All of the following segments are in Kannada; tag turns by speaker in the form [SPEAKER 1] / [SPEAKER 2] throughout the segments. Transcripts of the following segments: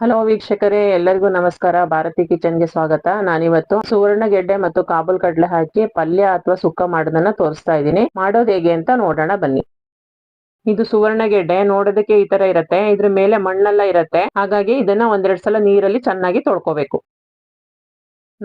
[SPEAKER 1] ಹಲೋ ವೀಕ್ಷಕರೇ, ಎಲ್ಲರಿಗೂ ನಮಸ್ಕಾರ. ಭಾರತಿ ಕಿಚನ್ಗೆ ಸ್ವಾಗತ. ನಾನಿವತ್ತು ಸುವರ್ಣ ಗೆಡ್ಡೆ ಮತ್ತು ಕಾಬೂಲ್ ಕಡಲೆ ಹಾಕಿ ಪಲ್ಯ ಅಥವಾ ಸುಕ್ಕ ಮಾಡೋದನ್ನ ತೋರಿಸ್ತಾ ಇದ್ದೀನಿ. ಮಾಡೋದು ಹೇಗೆ ಅಂತ ನೋಡೋಣ ಬನ್ನಿ. ಇದು ಸುವರ್ಣ ಗೆಡ್ಡೆ ನೋಡೋದಕ್ಕೆ ಈ ತರ ಇರತ್ತೆ. ಇದ್ರ ಮೇಲೆ ಮಣ್ಣೆಲ್ಲ ಇರತ್ತೆ. ಹಾಗಾಗಿ ಇದನ್ನ ಒಂದೆರಡು ಸಲ ನೀರಲ್ಲಿ ಚೆನ್ನಾಗಿ ತೊಳ್ಕೊಬೇಕು.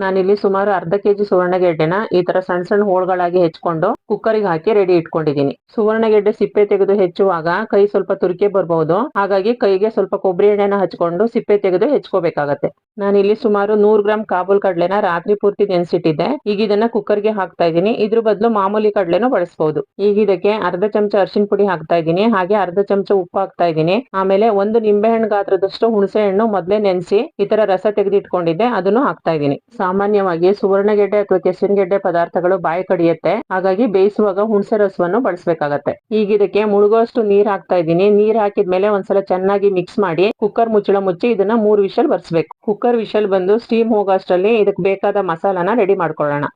[SPEAKER 1] ನಾನಿಲ್ಲಿ ಸುಮಾರು ಅರ್ಧ ಕೆಜಿ ಸುವರ್ಣಗೆಡ್ಡೆನ ಈ ತರ ಸಣ್ಣ ಸಣ್ಣ ಹೋಳ್ಗಳಾಗಿ ಹೆಚ್ಕೊಂಡು ಕುಕ್ಕರಿಗೆ ಹಾಕಿ ರೆಡಿ ಇಟ್ಕೊಂಡಿದ್ದೀನಿ. ಸುವರ್ಣಗೆಡ್ಡೆ ಸಿಪ್ಪೆ ತೆಗೆದು ಹೆಚ್ಚುವಾಗ ಕೈ ಸ್ವಲ್ಪ ತುರಿಕೆ ಬರಬಹುದು ಹಾಗಾಗಿ ಕೈಗೆ ಸ್ವಲ್ಪ ಕೊಬ್ಬರಿ ಎಣ್ಣೆನ ಹಚ್ಕೊಂಡು ಸಿಪ್ಪೆ ತೆಗೆದು ಹೆಚ್ಕೋಬೇಕಾಗತ್ತೆ. ನಾನಿಲ್ಲಿ ಸುಮಾರು ನೂರು ಗ್ರಾಮ್ ಕಾಬೂಲ್ ಕಡಲೆನ ರಾತ್ರಿ ಪೂರ್ತಿ ನೆನೆಸಿಟ್ಟಿದ್ದೆ. ಈಗ ಇದನ್ನ ಕುಕ್ಕರ್ಗೆ ಹಾಕ್ತಾ ಇದ್ದೀನಿ. ಇದ್ರ ಬದಲು ಮಾಮೂಲಿ ಕಡಲೆನೂ ಬಳಸಬಹುದು ಈಗ ಇದಕ್ಕೆ ಅರ್ಧ ಚಮಚ ಅರ್ಶಿನ ಪುಡಿ ಹಾಕ್ತಾ ಇದ್ದೀನಿ. ಹಾಗೆ ಅರ್ಧ ಚಮಚ ಉಪ್ಪು ಹಾಕ್ತಾ ಇದ್ದೀನಿ. ಆಮೇಲೆ ಒಂದು ನಿಂಬೆಹಣ್ಣು ಗಾತ್ರದಷ್ಟು ಹುಣಸೆ ಹಣ್ಣು ಮೊದ್ಲೇ ನೆನೆಸಿ ಈ ತರ ರಸ ತೆಗೆದಿಟ್ಕೊಂಡಿದ್ದೆ. ಅದನ್ನು ಹಾಕ್ತಾ ಇದ್ದೀನಿ. ಸಾಮಾನ್ಯವಾಗಿ ಸುವರ್ಣಗೆಡ್ಡೆ ಅಥವಾ ಕೆಸರಿಗೆಡ್ಡೆ ಪದಾರ್ಥಗಳು ಬಾಯಿ ಕಡಿಯುತ್ತೆ. ಹಾಗಾಗಿ ಬೇಯಿಸುವಾಗ ಹುಣಸೆ ರಸವನ್ನು ಬಳಸಬೇಕಾಗತ್ತೆ. ಈಗ ಇದಕ್ಕೆ ಮುಳುಗುವಷ್ಟು ನೀರ್ ಹಾಕ್ತಾ ಇದ್ದೀನಿ. ನೀರ್ ಹಾಕಿದ್ಮೇಲೆ ಒಂದ್ಸಲ ಚೆನ್ನಾಗಿ ಮಿಕ್ಸ್ ಮಾಡಿ ಕುಕ್ಕರ್ ಮುಚ್ಚಳ ಮುಚ್ಚಿ ಇದನ್ನ ಮೂರ್ ವಿಷಲ್ ಬರ್ಸ್ಬೇಕು. ಕುಕ್ಕರ್ ವಿಷಲ್ ಬಂದು ಸ್ಟೀಮ್ ಹೋಗೋಷ್ಟರಲ್ಲಿ ಇದಕ್ಕೆ ಬೇಕಾದ ಮಸಾಲಾನ ರೆಡಿ ಮಾಡ್ಕೊಳ್ಳೋಣ.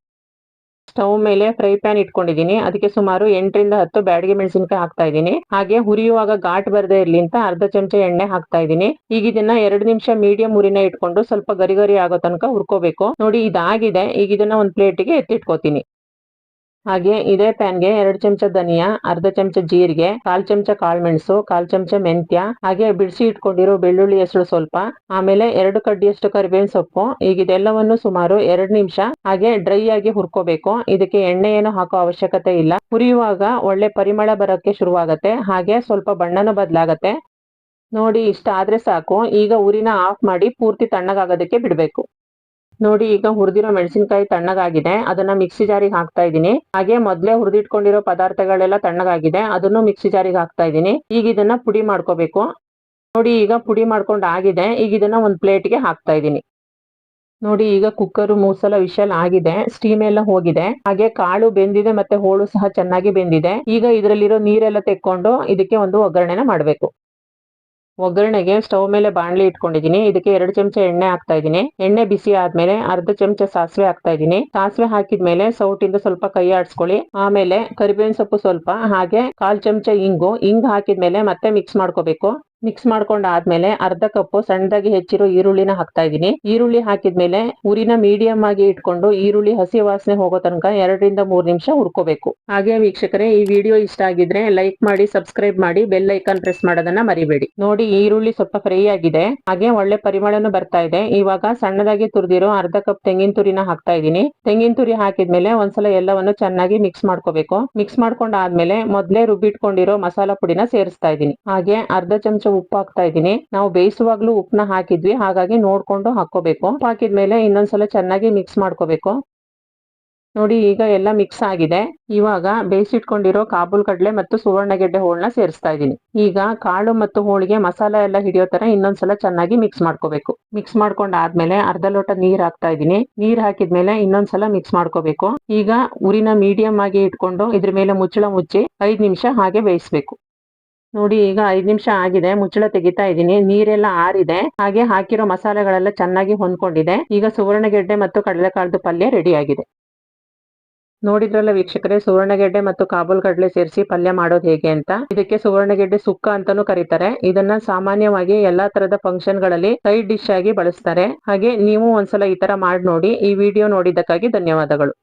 [SPEAKER 1] ಸ್ಟವ್ ಮೇಲೆ ಫ್ರೈ ಪ್ಯಾನ್ ಇಟ್ಕೊಂಡಿದ್ದೀನಿ. ಅದಕ್ಕೆ ಸುಮಾರು ಎಂಟರಿಂದ ಹತ್ತು ಬ್ಯಾಡಿಗೆ ಮೆಣಸಿನಕಾಯಿ ಹಾಕ್ತಾ ಇದ್ದೀನಿ. ಹಾಗೆ ಹುರಿಯುವಾಗ ಘಾಟ್ ಬರದೇ ಇರ್ಲಿ ಅಂತ ಅರ್ಧ ಚಮಚ ಎಣ್ಣೆ ಹಾಕ್ತಾ ಇದ್ದೀನಿ. ಈಗ ಇದನ್ನ ಎರಡು ನಿಮಿಷ ಮೀಡಿಯಂ ಉರಿನ ಇಟ್ಕೊಂಡು ಸ್ವಲ್ಪ ಗರಿ ಗರಿ ಆಗೋ ತನಕ ಹುರ್ಕೋಬೇಕು. ನೋಡಿ ಇದಾಗಿದೆ. ಈಗ ಇದನ್ನ ಒಂದ್ ಪ್ಲೇಟಿಗೆ ಎತ್ತಿಟ್ಕೋತೀನಿ. ಹಾಗೆ ಇದೇ ಪ್ಯಾನ್ಗೆ ಎರಡು ಚಮಚ ಧನಿಯಾ, ಅರ್ಧ ಚಮಚ ಜೀರಿಗೆ, ಕಾಲ್ ಚಮಚ ಕಾಳ್ಮೆಣಸು ಕಾಲ್ ಚಮಚ ಮೆಂತ್ಯ, ಹಾಗೆ ಬಿಡಿಸಿ ಇಟ್ಕೊಂಡಿರೋ ಬೆಳ್ಳುಳ್ಳಿ ಹೆಸರು ಸ್ವಲ್ಪ, ಆಮೇಲೆ ಎರಡು ಕಡ್ಡಿಯಷ್ಟು ಕರಿಬೇವಿನ ಸೊಪ್ಪು, ಈಗ ಇದೆಲ್ಲವನ್ನು ಸುಮಾರು ಎರಡು ನಿಮಿಷ ಹಾಗೆ ಡ್ರೈ ಆಗಿ ಹುರ್ಕೋಬೇಕು. ಇದಕ್ಕೆ ಎಣ್ಣೆ ಏನು ಹಾಕೋ ಅವಶ್ಯಕತೆ ಇಲ್ಲ. ಹುರಿಯುವಾಗ ಒಳ್ಳೆ ಪರಿಮಳ ಬರೋಕ್ಕೆ ಶುರುವಾಗತ್ತೆ. ಹಾಗೆ ಸ್ವಲ್ಪ ಬಣ್ಣನೂ ಬದಲಾಗತ್ತೆ. ನೋಡಿ ಇಷ್ಟ ಆದ್ರೆ ಸಾಕು. ಈಗ ಉರಿನ ಆಫ್ ಮಾಡಿ ಪೂರ್ತಿ ತಣ್ಣಗಾಗೋದಕ್ಕೆ ಬಿಡ್ಬೇಕು. ನೋಡಿ, ಈಗ ಹುರಿದಿರೋ ಮೆಣಸಿನಕಾಯಿ ತಣ್ಣಗಾಗಿದೆ. ಅದನ್ನ ಮಿಕ್ಸಿ ಜಾರಿಗೆ ಹಾಕ್ತಾ ಇದ್ದೀನಿ. ಹಾಗೆ ಮೊದ್ಲೇ ಹುರಿದಿಟ್ಕೊಂಡಿರೋ ಪದಾರ್ಥಗಳೆಲ್ಲ ತಣ್ಣಗಾಗಿದೆ. ಅದನ್ನು ಮಿಕ್ಸಿ ಜಾರಿಗೆ ಹಾಕ್ತಾ ಇದ್ದೀನಿ. ಈಗ ಇದನ್ನ ಪುಡಿ ಮಾಡ್ಕೋಬೇಕು. ನೋಡಿ, ಈಗ ಪುಡಿ ಮಾಡ್ಕೊಂಡು ಆಗಿದೆ. ಈಗ ಇದನ್ನ ಒಂದ್ ಪ್ಲೇಟ್ಗೆ ಹಾಕ್ತಾ ಇದ್ದೀನಿ. ನೋಡಿ, ಈಗ ಕುಕ್ಕರ್ ಮೂಸಲ ವಿಶಲ್ ಆಗಿದೆ. ಸ್ಟೀಮ್ ಎಲ್ಲ ಹೋಗಿದೆ. ಹಾಗೆ ಕಾಳು ಬೆಂದಿದೆ, ಮತ್ತೆ ಹೋಳು ಸಹ ಚೆನ್ನಾಗಿ ಬೆಂದಿದೆ. ಈಗ ಇದರಲ್ಲಿರೋ ನೀರೆಲ್ಲ ತೆಕ್ಕೊಂಡು ಇದಕ್ಕೆ ಒಂದು ಒಗ್ಗರಣೆನ ಮಾಡ್ಬೇಕು. ಒಗ್ಗರಣೆಗೆ ಸ್ಟವ್ ಮೇಲೆ ಬಾಣಲಿ ಇಟ್ಕೊಂಡಿದ್ದೀನಿ. ಇದಕ್ಕೆ ಎರಡು ಚಮಚ ಎಣ್ಣೆ ಹಾಕ್ತಾ ಇದ್ದೀನಿ. ಎಣ್ಣೆ ಬಿಸಿ ಆದ್ಮೇಲೆ ಅರ್ಧ ಚಮಚ ಸಾಸಿವೆ ಹಾಕ್ತಾ ಇದ್ದೀನಿ. ಸಾಸಿವೆ ಹಾಕಿದ್ಮೇಲೆ ಸೌಟಿಂದ ಸ್ವಲ್ಪ ಕೈ ಆಡಿಸ್ಕೊಳ್ಳಿ. ಆಮೇಲೆ ಕರಿಬೇವಿನ ಸೊಪ್ಪು ಸ್ವಲ್ಪ, ಹಾಗೆ ಕಾಲ್ ಚಮಚ ಇಂಗು. ಇಂಗ್ ಹಾಕಿದ್ಮೇಲೆ ಮತ್ತೆ ಮಿಕ್ಸ್ ಮಾಡ್ಕೋಬೇಕು. ಮಿಕ್ಸ್ ಮಾಡ್ಕೊಂಡ್ ಆದ್ಮೇಲೆ ಅರ್ಧ ಕಪ್ ಸಣ್ಣದಾಗಿ ಹೆಚ್ಚಿರೋ ಈರುಳ್ಳಿನ ಹಾಕ್ತಾ ಇದ್ದೀನಿ. ಈರುಳ್ಳಿ ಹಾಕಿದ್ಮೇಲೆ ಉರಿನ ಮೀಡಿಯಂ ಆಗಿ ಇಟ್ಕೊಂಡು ಈರುಳ್ಳಿ ಹಸಿ ವಾಸನೆ ಹೋಗೋ ತನಕ ಎರಡರಿಂದ ಮೂರ್ ನಿಮಿಷ ಹುರ್ಕೋಬೇಕು. ಹಾಗೆ ವೀಕ್ಷಕರೇ, ಈ ವಿಡಿಯೋ ಇಷ್ಟ ಆಗಿದ್ರೆ ಲೈಕ್ ಮಾಡಿ ಸಬ್ಸ್ಕ್ರೈಬ್ ಮಾಡಿ ಬೆಲ್ ಐಕಾನ್ ಪ್ರೆಸ್ ಮಾಡೋದನ್ನ ಮರಿಬೇಡಿ. ನೋಡಿ, ಈರುಳ್ಳಿ ಸ್ವಲ್ಪ ಫ್ರೈ ಆಗಿದೆ. ಹಾಗೆ ಒಳ್ಳೆ ಪರಿಮಳನು ಬರ್ತಾ ಇದೆ. ಇವಾಗ ಸಣ್ಣದಾಗಿ ತುರಿದಿರೋ ಅರ್ಧ ಕಪ್ ತೆಂಗಿನ ತುರಿನ ಹಾಕ್ತಾ ಇದ್ದೀನಿ. ತೆಂಗಿನ ತುರಿ ಹಾಕಿದ್ಮೇಲೆ ಒಂದ್ಸಲ ಎಲ್ಲವನ್ನು ಚೆನ್ನಾಗಿ ಮಿಕ್ಸ್ ಮಾಡ್ಕೋಬೇಕು. ಮಿಕ್ಸ್ ಮಾಡ್ಕೊಂಡ್ ಆದ್ಮೇಲೆ ಮೊದ್ಲೇ ರುಬ್ಬಿಟ್ಕೊಂಡಿರೋ ಮಸಾಲಾ ಪುಡಿನ ಸೇರಿಸ್ತಾ ಇದ್ದೀನಿ. ಹಾಗೆ ಅರ್ಧ ಚಮಚ ಉಪ್ಪು ಹಾಕ್ತಾ ಇದ್ದೀನಿ. ನಾವು ಬೇಯಿಸುವಾಗ್ಲೂ ಉಪ್ಪನ್ನ ಹಾಕಿದ್ವಿ. ಹಾಗಾಗಿ ನೋಡ್ಕೊಂಡು ಹಾಕೋಬೇಕು ಉಪ್ಪು ಹಾಕಿದ್ಮೇಲೆ ಇನ್ನೊಂದ್ಸಲ ಚೆನ್ನಾಗಿ ಮಿಕ್ಸ್ ಮಾಡ್ಕೋಬೇಕು. ನೋಡಿ, ಈಗ ಎಲ್ಲ ಮಿಕ್ಸ್ ಆಗಿದೆ. ಇವಾಗ ಬೇಯಿಸಿಟ್ಕೊಂಡಿರೋ ಕಾಬೂಲ್ ಕಡಲೆ ಮತ್ತು ಸುವರ್ಣಗೆಡ್ಡೆ ಹೋಳನ್ನ ಸೇರಿಸ್ತಾ ಇದ್ದೀನಿ. ಈಗ ಕಾಳು ಮತ್ತು ಹೋಳಿಗೆ ಮಸಾಲ ಎಲ್ಲ ಹಿಡಿಯೋ ತರ ಇನ್ನೊಂದ್ಸಲ ಚೆನ್ನಾಗಿ ಮಿಕ್ಸ್ ಮಾಡ್ಕೋಬೇಕು. ಮಿಕ್ಸ್ ಮಾಡ್ಕೊಂಡ್ ಆದ್ಮೇಲೆ ಅರ್ಧ ಲೋಟ ನೀರ್ ಹಾಕ್ತಾ ಇದ್ದೀನಿ. ನೀರ್ ಹಾಕಿದ್ಮೇಲೆ ಇನ್ನೊಂದ್ಸಲ ಮಿಕ್ಸ್ ಮಾಡ್ಕೋಬೇಕು. ಈಗ ಉರಿನ ಮೀಡಿಯಂ ಆಗಿ ಇಟ್ಕೊಂಡು ಇದ್ರ ಮೇಲೆ ಮುಚ್ಚಳ ಮುಚ್ಚಿ ಐದ್ ನಿಮಿಷ ಹಾಗೆ ಬೇಯಿಸ್ಬೇಕು. ನೋಡಿ, ಈಗ ಐದ್ ನಿಮಿಷ ಆಗಿದೆ, ಮುಚ್ಚಳ ತೆಗಿತಾ ಇದ್ದೀನಿ, ನೀರೆಲ್ಲ ಆರಿದೆ, ಹಾಗೆ ಹಾಕಿರೋ ಮಸಾಲೆಗಳೆಲ್ಲ ಚೆನ್ನಾಗಿ ಹೊಂದ್ಕೊಂಡಿದೆ, ಈಗ ಸುವರ್ಣಗೆಡ್ಡೆ ಮತ್ತು ಕಡಲೆಕಾಳದ ಪಲ್ಯ ರೆಡಿ ಆಗಿದೆ ನೋಡಿದ್ರಲ್ಲ ವೀಕ್ಷಕರೇ, ಸುವರ್ಣಗೆಡ್ಡೆ ಮತ್ತು ಕಾಬೂಲ್ ಕಡಲೆ ಸೇರಿಸಿ ಪಲ್ಯ ಮಾಡೋದು ಹೇಗೆ ಅಂತ? ಇದಕ್ಕೆ ಸುವರ್ಣಗೆಡ್ಡೆ ಸುಕ್ಕ ಅಂತಾನೂ ಕರೀತಾರೆ. ಇದನ್ನ ಸಾಮಾನ್ಯವಾಗಿ ಎಲ್ಲಾ ತರದ ಫಂಕ್ಷನ್ಗಳಲ್ಲಿ ಸೈಡ್ ಡಿಶ್ ಆಗಿ ಬಳಸ್ತಾರೆ. ಹಾಗೆ ನೀವು ಒಂದ್ಸಲ ಈ ತರ ಮಾಡಿ ನೋಡಿ, ಈ ವಿಡಿಯೋ ನೋಡಿದ್ದಕ್ಕಾಗಿ ಧನ್ಯವಾದಗಳು.